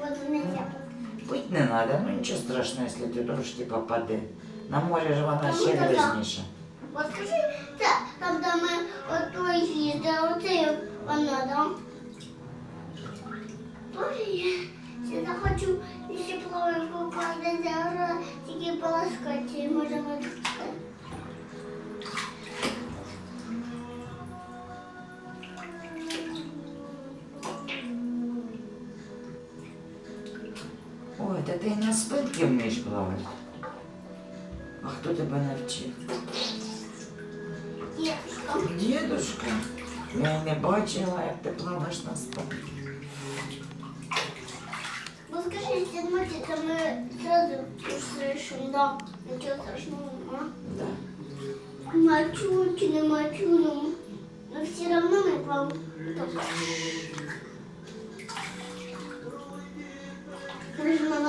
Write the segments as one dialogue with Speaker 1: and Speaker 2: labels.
Speaker 1: Вот нельзя.
Speaker 2: Пить не треба, ну нічого страшного, якщо ти трошки попаде. На морі ж вона
Speaker 1: Та
Speaker 2: ще
Speaker 1: ну, та-да.
Speaker 2: грізніша.
Speaker 1: Вот скажи, да, там, де ми ото їздили, оце воно, да? Боже, я сюди хочу ще плавати попасти, зараз тільки полоскати, можемо таке.
Speaker 2: Ой, та ти і на спинки вмієш плавати. А хто тебе навчив?
Speaker 1: Дідушка.
Speaker 2: Дідушка. Я й не бачила, як ти плаваєш на спинці.
Speaker 1: Ну скажи, если ночью, то мы сразу услышим, да, ничего страшного, а?
Speaker 2: Да.
Speaker 1: Мочу, чи не мочу, но, но все равно мы вам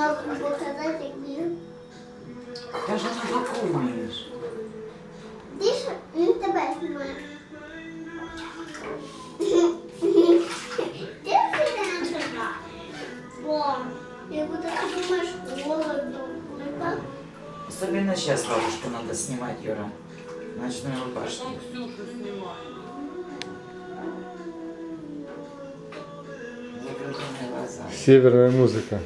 Speaker 1: только... Можно на руку показать, где...
Speaker 2: Ти ж на боку вмієш.
Speaker 1: Тише, він тебе знімає. Ти всегда на Бо, я буду думаєш, голоду, не так?
Speaker 2: Особенно сейчас бабушку надо снимать, Юра. Ночную башню.
Speaker 3: Там Ксюшу снимай.
Speaker 2: Закрытыми глазами.
Speaker 4: Северная музыка.